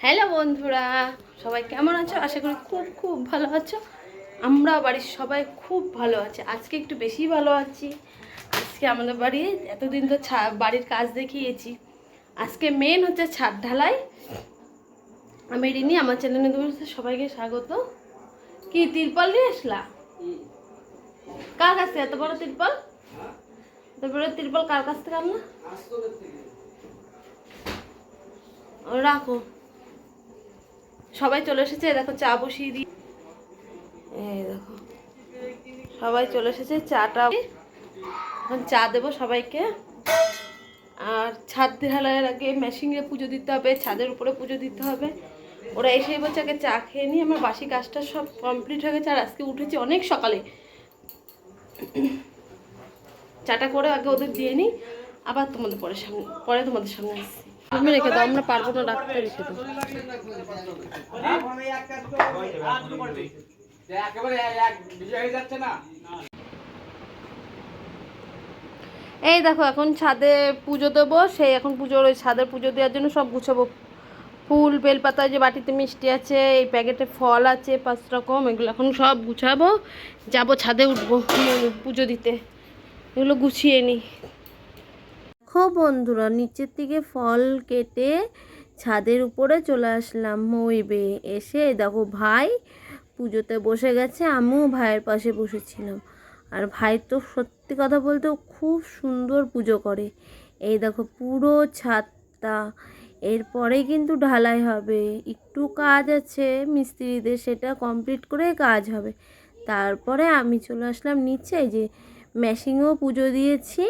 Hello বন্ধুরা, সবাই কেমন আছো? আশা করি খুব খুব ভালো আছো। আমরা বাড়ির সবাই খুব ভালো আছে। আজকে একটু বেশি ভালো আছি। আজকে আমাদের বাড়ি, এতদিন তো বাড়ির কাজ দেখিয়েছি। আজকে মেন হচ্ছে ছাদ ঢালাই। আমি রিনি, আমার চ্যানেলে সবাইকে স্বাগত। কি, তিরপল নিয়ে আসলা? কার কাছে এত বড় তিরপল? বড় তিরপল কার কাছ থেকে আনলা? রাখো। সবাই চলে এসেছে, দেখো চা বসিয়ে দিই। দেখো, সবাই চলে এসেছে, চাটা এখন চা দেবো সবাইকে। আর ছাদ ঢালাইয়ের আগে মেশিনে পুজো দিতে হবে, ছাদের উপরে পুজো দিতে হবে। ওরা এসে বলছে, আগে চা খেয়ে নিই আমার বাসি কাজটা সব কমপ্লিট হয়ে গেছে, আর আজকে উঠেছি অনেক সকালে। চাটা করে আগে ওদের দিয়ে নিই, আবার তোমাদের পরে সামনে পরে তোমাদের সামনে আসছি। তুমি রেখে দাও, আমরা পারব না রাখতে রেখে দাও। এই দেখো, এখন ছাদে পুজো দেবো, সেই এখন পুজোর ওই ছাদের পুজো দেওয়ার জন্য সব গুছাবো। ফুল, বেলপাতা যে বাটিতে মিষ্টি আছে, এই প্যাকেটে ফল আছে, পাঁচ রকম, এগুলো এখন সব গুছাবো। যাব ছাদে উঠবো, পুজো দিতে। এগুলো গুছিয়ে নিই দেখো বন্ধুরা, নিচের থেকে ফল কেটে ছাদের উপরে চলে আসলাম মইবে এসে দেখো ভাই পুজোতে বসে গেছে, আমিও ভাইয়ের পাশে বসেছিলাম। আর ভাই তো সত্যি কথা বলতে ও খুব সুন্দর পুজো করে। এই দেখো পুরো ছাদটা, এরপরে কিন্তু ঢালাই হবে। একটু কাজ আছে মিস্ত্রিদের, সেটা কমপ্লিট করে কাজ হবে। তারপরে আমি চলে আসলাম নিচে যে মেশিনেও পুজো দিয়েছি।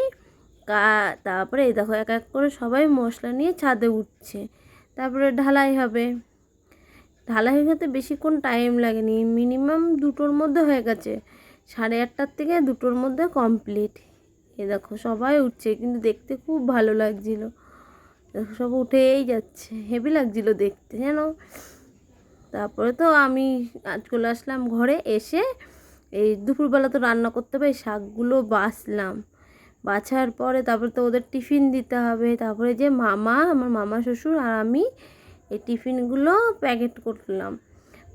তারপরে এই দেখো এক এক করে সবাই মশলা নিয়ে ছাদে উঠছে। তারপরে ঢালাই হবে। ঢালাই হতে বেশিক্ষণ টাইম লাগেনি। মিনিমাম দুটোর মধ্যে হয়ে গেছে। সাড়ে আটটার থেকে দুটোর মধ্যে কমপ্লিট এ দেখো সবাই উঠছে, কিন্তু দেখতে খুব ভালো লাগছিল। দেখো সব উঠেই যাচ্ছে। হেভি লাগছিল দেখতে, জানো? তারপরে তো আমি আজ চলে আসলাম ঘরে এসে এই দুপুরবেলা তো রান্না করতে হবে শাকগুলো বাছলাম। বাছার পরে তারপরে তো ওদের টিফিন দিতে হবে। তারপরে যে মামা, আমার মামা শ্বশুর আর আমি এই টিফিনগুলো প্যাকেট করলাম।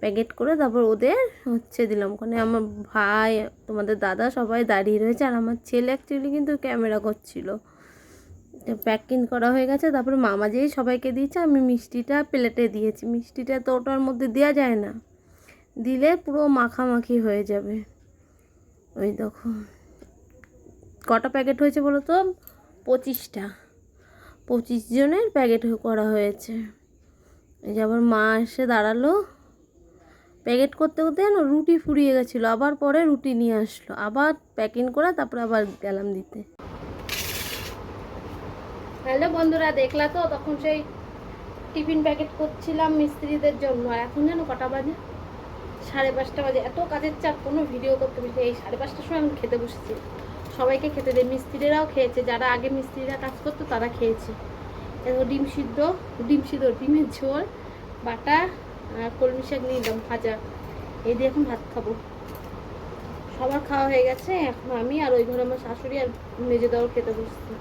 প্যাকেট করে তারপর ওদের হচ্ছে দিলাম। ওখানে আমার ভাই, তোমাদের দাদা সবাই দাঁড়িয়ে রয়েছে আর আমার ছেলে অ্যাকচুয়ালি কিন্তু ক্যামেরা করছিল। প্যাকিং করা হয়ে গেছে। তারপরে মামা যেই সবাইকে দিয়েছে, আমি মিষ্টিটা প্লেটে দিয়েছি। মিষ্টিটা তো ওটার মধ্যে দেওয়া যায় না। দিলে পুরো মাখামাখি হয়ে যাবে। ওই দেখো। কটা প্যাকেট হয়েছে বলো তো? পঁচিশটা। পঁচিশ জনের প্যাকেট করা হয়েছে। এই যে আবার মা এসে দাঁড়াল। প্যাকেট করতে করতে যেন রুটি ফুরিয়ে গেছিল। আবার পরে রুটি নিয়ে আসলো। আবার প্যাকিং করে তারপরে আবার গেলাম দিতে। হ্যালো বন্ধুরা, দেখলা তো? তখন সেই টিফিন প্যাকেট করছিলাম মিস্ত্রিদের জন্য। আর এখন যেন কটা বাজে? সাড়ে পাঁচটা বাজে। এত কাজের চাপ, কোনো ভিডিও করতে বসে এই সাড়ে পাঁচটার সময় আমি খেতে বসেছি। সবাইকে খেতে দেয় মিস্ত্রিরাও খেয়েছে। যারা আগে মিস্ত্রিরা কাজ করতো, তারা খেয়েছে। ডিম সিদ্ধ ডিম সিদ্ধ, ডিমের ঝোল, বাটা আর কলমি শাক নিলাম, ভাজা। এই দিয়ে এখন ভাত খাব। সবার খাওয়া হয়ে গেছে, এখন আমি আর ওই ঘরে আমার শাশুড়ি আর মেজে দেওয়ার খেতে বসছি।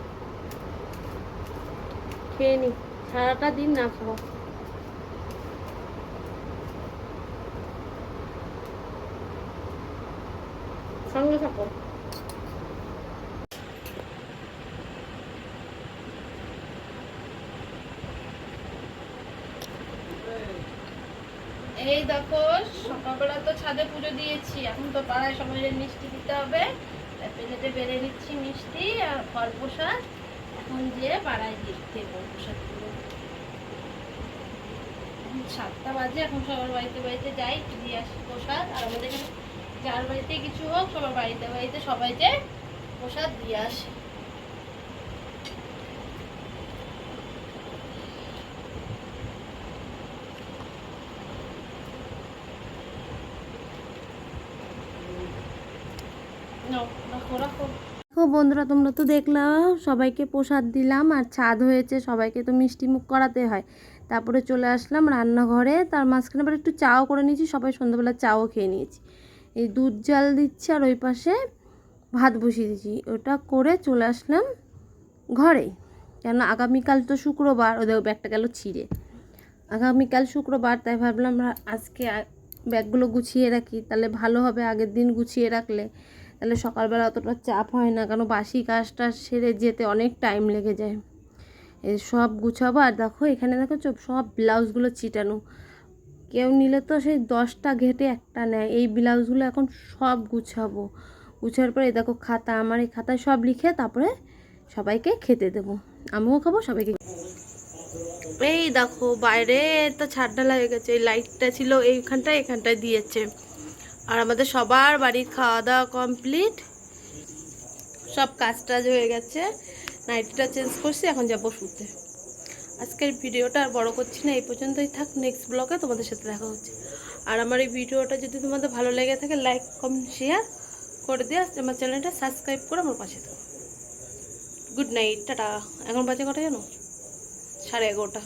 খেয়ে নি। সারাটা দিন না খাওয়া। সঙ্গে থাকো। এই দেখো, সকালবেলা তো ছাদে পুজো দিয়েছি। এখন তো পাড়ায় সবাই মিষ্টি দিতে হবে। প্লেটে বেড়ে নিচ্ছি মিষ্টি আর ফল প্রসাদ। এখন যেয়ে পাড়ায় দিয়ে দেবো প্রসাদগুলো সাতটা বাজে, এখন সবার বাড়িতে বাড়িতে যাই দিয়ে আসি প্রসাদ। আর আমাদের এখানে যার বাড়িতে কিছু হোক, সবার বাড়িতে বাড়িতে সবাই যে প্রসাদ দিয়ে আসে। বন্ধুরা, তোমরা তো দেখলাম সবাইকে প্রসাদ দিলাম আর ছাদ হয়েছে, সবাইকে তো মিষ্টি মুখ করাতে হয়। তারপরে চলে আসলাম রান্নাঘরে, তার মাঝখানে আবার একটু চাও করে নিয়েছি, সবাই সন্ধ্যাবেলা চাও খেয়ে নিয়েছি। এই দুধ জাল দিচ্ছি আর ওই পাশে ভাত বসিয়ে দিয়েছি ওটা করে চলে আসলাম ঘরে। কেন আগামীকাল তো শুক্রবার, ওদের ব্যাগটা গেল ছিঁড়ে। আগামীকাল শুক্রবার, তাই ভাবলাম আজকে ব্যাগগুলো গুছিয়ে রাখি। তাহলে ভালো হবে আগের দিন গুছিয়ে রাখলে। তাহলে সকালবেলা অতটা চাপ হয় না, কারণ বাসি কাজটা সেরে যেতে অনেক টাইম লেগে যায়। সব গুছাবো, আর দেখো এখানে দেখো সব ব্লাউজগুলো চিটানো কেউ নিলে তো সেই দশটা ঘেটে একটা নেয়। এই ব্লাউজগুলো এখন সব গুছাবো। গুছার পরে দেখো খাতা, আমার এই খাতায় সব লিখে তারপরে সবাইকে খেতে দেবো। আমিও খাব, সবাইকে এই দেখো, বাইরে তো ছাড় হয়ে গেছে। এই লাইটটা ছিল এইখানটায়, এখানটায় দিয়েছে। আর আমাদের সবার বাড়ির খাওয়া দাওয়া কমপ্লিট। সব কাজ টাজ হয়ে গেছে। নাইটিটা চেঞ্জ করছি, এখন যাব শুতে। আজকের ভিডিওটা আর বড় করছি না, এই পর্যন্তই থাক। নেক্সট ব্লগে তোমাদের সাথে দেখা হচ্ছে। আর আমার এই ভিডিওটা যদি তোমাদের ভালো লেগে থাকে লাইক কমেন্ট শেয়ার করে দিয়ে আমার চ্যানেলটা সাবস্ক্রাইব করে আমার পাশে থাকো। Good night tata. এখন বাজে কটা জানো? সাড়ে এগারোটা।